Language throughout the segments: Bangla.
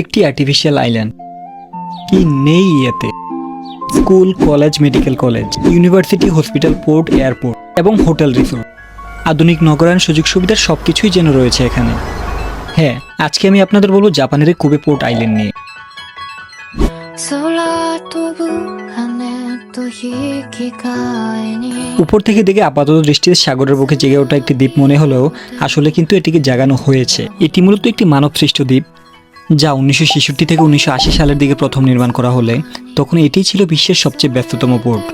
একটি আর্টিফিশিয়াল আইল্যান্ড কি নেই ইয়েতে school, college medical college university hospital port airport এবং হোটেল রিসোর্ট আধুনিক নগরায়ণ সুযোগ সুবিধার সব কিছুই যেন রয়েছে এখানে। হ্যাঁ আজকে আমি আপনাদের বলব জাপানের কুবে পোর্ট আইল্যান্ড নিয়ে। উপর থেকে দেখে আপাতত দৃষ্টিতে সাগরের বুকে জেগে ওঠা একটি দ্বীপ মনে হলেও আসলে কিন্তু এটিকে জাগানো হয়েছে। এটি মূলত একটি মানব সৃষ্ট দ্বীপ। যা উনিশশো ছেষট্টি থেকে উনিশশো আশি সালের দিকে প্রথম নির্মাণ করা হলে, তখন এটি ছিল বিশ্বের সবচেয়ে ব্যস্ততম পোর্ট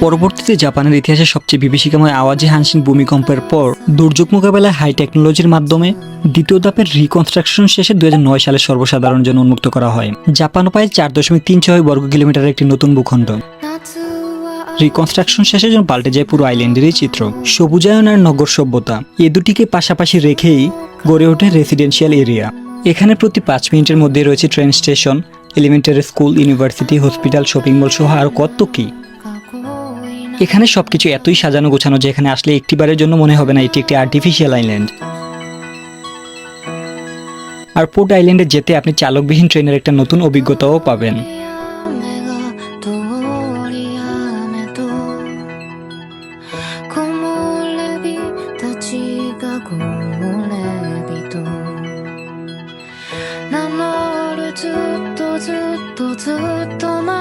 পরবর্তীতে জাপানের ইতিহাসে সবচেয়ে বিভীষিকাময় আওয়াজে হানসিন ভূমিকম্পের পর দুর্যোগ মোকাবেলায় হাই টেকনোলজির মাধ্যমে দ্বিতীয় ধাপের রিকনস্ট্রাকশন শেষে দু সালে সর্বসাধারণ জন্য উন্মুক্ত করা হয়। জাপান পায় চার দশমিক তিন ছয় বর্গ কিলোমিটারের একটি নতুন ভূখণ্ড। রিকনস্ট্রাকশন শেষে যেন পাল্টে যায় পুরো আইল্যান্ডেরই চিত্র। সবুজায়ন আর নগর সভ্যতা, এ দুটিকে পাশাপাশি রেখেই গড়ে ওঠে রেসিডেন্সিয়াল এরিয়া এখানে প্রতি পাঁচ মিনিটের মধ্যে রয়েছে train station elementary school university hospital shopping mall সহ আর কত কী। এখানে সব কিছু এতই সাজানো গোছানো যে এখানে আসলে একটিবারের জন্য মনে হবে না এটি একটি আর্টিফিশিয়াল আইল্যান্ড আর পোর্ট আইল্যান্ডে যেতে আপনি চালকবিহীন ট্রেনের একটা নতুন অভিজ্ঞতাও পাবেন। が木漏れ日と名乗るずっとずっとずっと前